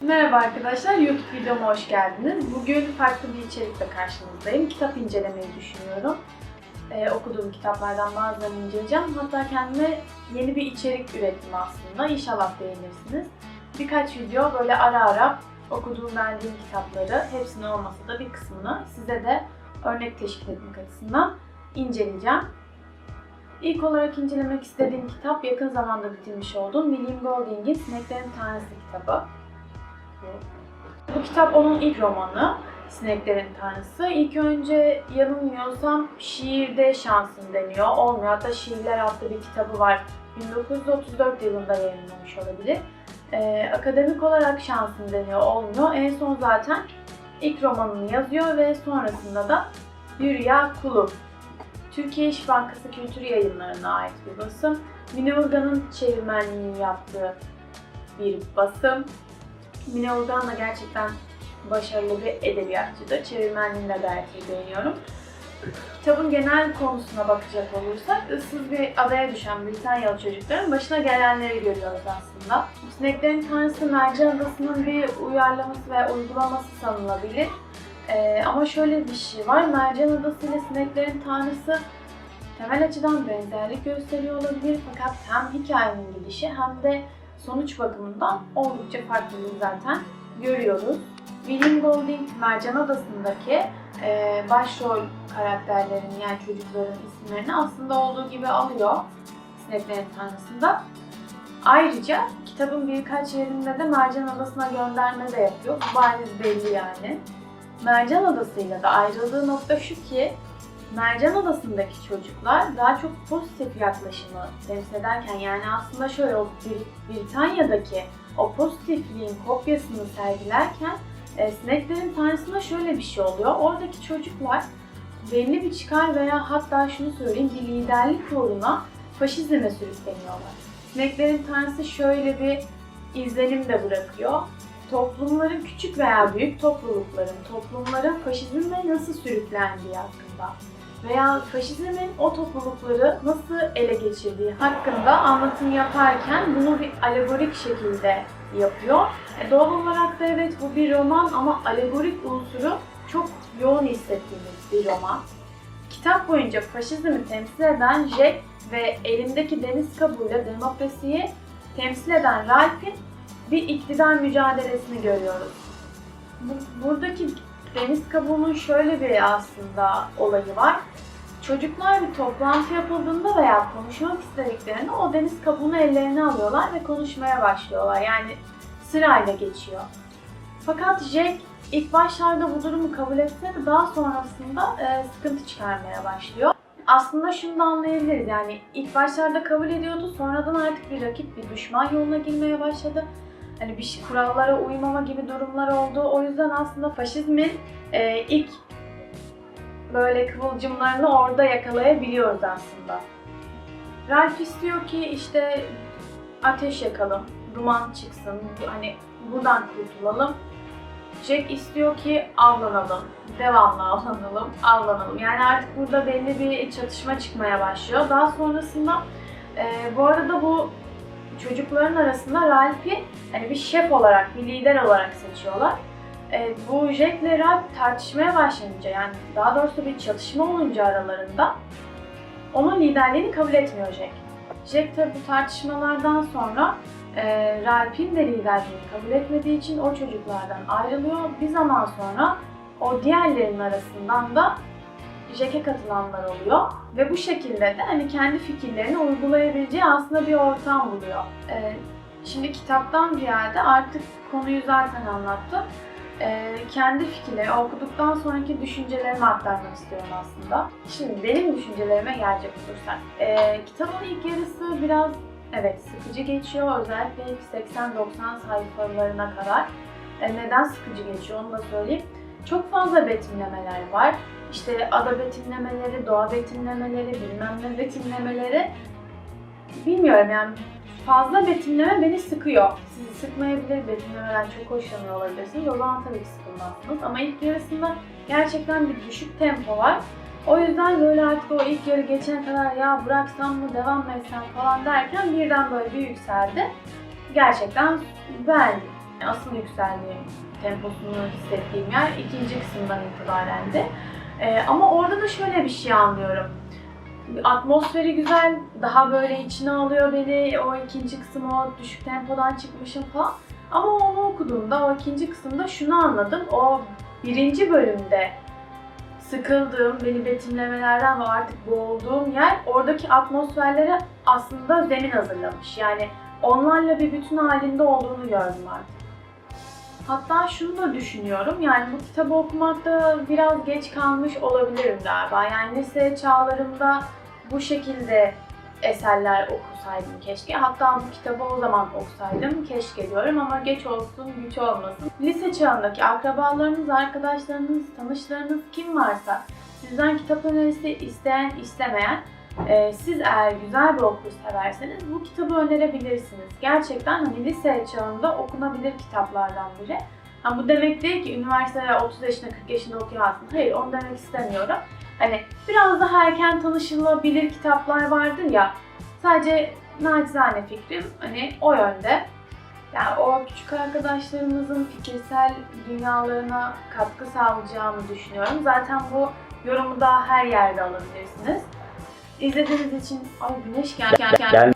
Merhaba arkadaşlar, YouTube videoma hoş geldiniz. Bugün farklı bir içerikle karşınızdayım. Kitap incelemeyi düşünüyorum. Ee, okuduğum kitaplardan bazılarını inceleyeceğim. Hatta kendime yeni bir içerik ürettim aslında. İnşallah beğenirsiniz. Birkaç video böyle ara ara okuduğum beğendiğim kitapları, hepsini olmasa da bir kısmını size de örnek teşkil etmek açısından inceleyeceğim. İlk olarak incelemek istediğim kitap yakın zamanda bitirmiş olduğum William Golding'in Sineklerin Tanrısı kitabı. Bu kitap onun ilk romanı. Sineklerin Tanrısı. İlk önce yanılmıyorsam şiirde şansın deniyor. Olmuyor. Hatta Şiirler adlı bir kitabı var. 1934 yılında yayınlanmış olabilir. Ee, akademik olarak şansın deniyor. Olmuyor. En son zaten ilk romanını yazıyor ve sonrasında da Yürüya Kulu. Türkiye İş Bankası Kültür Yayınları'na ait bir basım. Mine Urgan'ın çevirmenliğini yaptığı bir basım. Mine Urgan da gerçekten başarılı bir edebiyatçıdır. Çevirmenliğini de gayet iyi beğeniyorum. Kitabın genel konusuna bakacak olursak, ıssız bir adaya düşen Britanyalı çocukların başına gelenleri görüyoruz aslında. Sineklerin Tanrısı Mercan Adası'nın bir uyarlaması ve uygulaması sanılabilir. Ee, ama şöyle bir şey var, Mercan Adası ile Sineklerin Tanrısı temel açıdan benzerlik gösteriyor olabilir fakat hem hikayenin gidişi hem de sonuç bakımından oldukça farklılığı zaten görüyoruz. William Golding Mercan Adası'ndaki e, başrol karakterlerin yani çocukların isimlerini aslında olduğu gibi alıyor Sineklerin Tanrısı'nda. Ayrıca kitabın birkaç yerinde de Mercan Adası'na gönderme de yapıyor. Bu bariz belli yani. Mercan Adası'yla da ayrıldığı nokta şu ki Mercan Adası'ndaki çocuklar daha çok pozitif yaklaşımı temsil ederken yani aslında şöyle o Brit- Britanya'daki o pozitifliğin kopyasını sergilerken e, sineklerin tanrısında şöyle bir şey oluyor. Oradaki çocuklar belli bir çıkar veya hatta şunu söyleyeyim bir liderlik uğruna faşizme sürükleniyorlar. Sineklerin tanrısı şöyle bir izlenim de bırakıyor. Toplumların küçük veya büyük toplulukların, toplumların faşizmle nasıl sürüklendiği hakkında veya faşizmin o toplulukları nasıl ele geçirdiği hakkında anlatım yaparken bunu bir alegorik şekilde yapıyor. E, doğal olarak da evet bu bir roman ama alegorik unsuru çok yoğun hissettiğimiz bir roman. Kitap boyunca faşizmi temsil eden Jack ve elindeki deniz kabuğuyla demokrasiyi temsil eden Ralph'in bir iktidar mücadelesini görüyoruz. Bu- Buradaki deniz kabuğunun şöyle bir aslında olayı var. Çocuklar bir toplantı yapıldığında veya konuşmak istediklerinde o deniz kabuğunu ellerine alıyorlar ve konuşmaya başlıyorlar. Yani sırayla geçiyor. Fakat Jack ilk başlarda bu durumu kabul etse de daha sonrasında e, sıkıntı çıkarmaya başlıyor. Aslında şunu da anlayabiliriz yani ilk başlarda kabul ediyordu sonradan artık bir rakip bir düşman yoluna girmeye başladı. Hani bir şey, kurallara uymama gibi durumlar oldu. O yüzden aslında faşizmin e, ilk böyle kıvılcımlarını orada yakalayabiliyoruz aslında. Ralph istiyor ki işte ateş yakalım, duman çıksın, hani buradan kurtulalım. Jack istiyor ki avlanalım, devamlı avlanalım, avlanalım. Yani artık burada belli bir çatışma çıkmaya başlıyor. Daha sonrasında e, bu arada bu çocukların arasında Ralph'i hani bir şef olarak, bir lider olarak seçiyorlar. E, bu Jack ile Ralph tartışmaya başlayınca yani daha doğrusu bir çatışma olunca aralarında onun liderliğini kabul etmiyor Jack. Jack tabi bu tartışmalardan sonra e, Ralph'in de liderliğini kabul etmediği için o çocuklardan ayrılıyor. Bir zaman sonra o diğerlerinin arasından da Jack'e katılanlar oluyor. Ve bu şekilde de hani kendi fikirlerini uygulayabileceği aslında bir ortam buluyor. E, şimdi kitaptan ziyade artık konuyu zaten anlattım. E, kendi fikirleri okuduktan sonraki düşüncelerimi aktarmak istiyorum aslında. Şimdi benim düşüncelerime gelecek olursak. E, kitabın ilk yarısı biraz evet sıkıcı geçiyor. Özellikle ilk 80-90 sayfalarına kadar. E, neden sıkıcı geçiyor onu da söyleyeyim. Çok fazla betimlemeler var. İşte ada betimlemeleri, doğa betimlemeleri, bilmem ne betimlemeleri. Bilmiyorum yani fazla betimleme beni sıkıyor. Sizi sıkmayabilir, betimlemeden çok hoşlanıyor olabilirsiniz. O zaman tabii ki sıkılmazsınız. Ama ilk yarısında gerçekten bir düşük tempo var. O yüzden böyle artık o ilk yarı geçene kadar ya bıraksam mı devam mı etsem falan derken birden böyle bir yükseldi. Gerçekten beğendim. Asıl yükseldiğim, temposunu hissettiğim yer ikinci kısımdan itibaren de. Ee, ama orada da şöyle bir şey anlıyorum. Atmosferi güzel, daha böyle içine alıyor beni. O ikinci kısım o düşük tempodan çıkmışım falan. Ama onu okuduğumda o ikinci kısımda şunu anladım. O birinci bölümde sıkıldığım, beni betimlemelerden ve artık boğulduğum yer oradaki atmosferlere aslında zemin hazırlamış. Yani onlarla bir bütün halinde olduğunu gördüm artık. Hatta şunu da düşünüyorum, yani bu kitabı okumakta biraz geç kalmış olabilirim galiba. Yani lise çağlarımda bu şekilde eserler okusaydım keşke. Hatta bu kitabı o zaman okusaydım keşke diyorum ama geç olsun güç olmasın. Lise çağındaki akrabalarınız, arkadaşlarınız, tanışlarınız kim varsa sizden kitap önerisi isteyen, istemeyen e, siz eğer güzel bir okur severseniz bu kitabı önerebilirsiniz. Gerçekten hani lise çağında okunabilir kitaplardan biri. Ha, bu demek değil ki üniversitede 30 yaşında 40 yaşında okuyamazsın. Hayır onu demek istemiyorum. Hani biraz daha erken tanışılabilir kitaplar vardır ya. Sadece naçizane fikrim hani o yönde. Yani o küçük arkadaşlarımızın fikirsel dünyalarına katkı sağlayacağımı düşünüyorum. Zaten bu yorumu da her yerde alabilirsiniz. İzlediğiniz için ay güneş gel gel gel. Gel.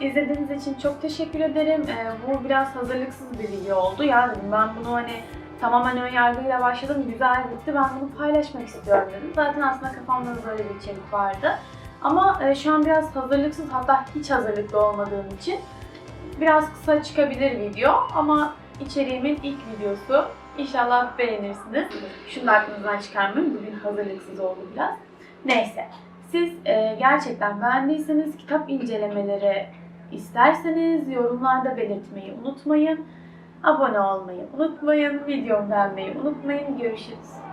İzlediğiniz için çok teşekkür ederim. Ee, bu biraz hazırlıksız bir video oldu. Ya dedim ben bunu hani tamamen ön yargıyla başladım. Güzel gitti. Ben bunu paylaşmak istiyorum dedim. Zaten aslında kafamda da böyle bir içerik vardı. Ama e, şu an biraz hazırlıksız hatta hiç hazırlıklı olmadığım için biraz kısa çıkabilir video ama içeriğimin ilk videosu. İnşallah beğenirsiniz. Şunu da aklınızdan çıkarmayın. Bugün hazırlıksız oldu biraz. Neyse. Siz e, gerçekten beğendiyseniz kitap incelemeleri isterseniz yorumlarda belirtmeyi unutmayın. Abone olmayı unutmayın. Videomu beğenmeyi unutmayın. Görüşürüz.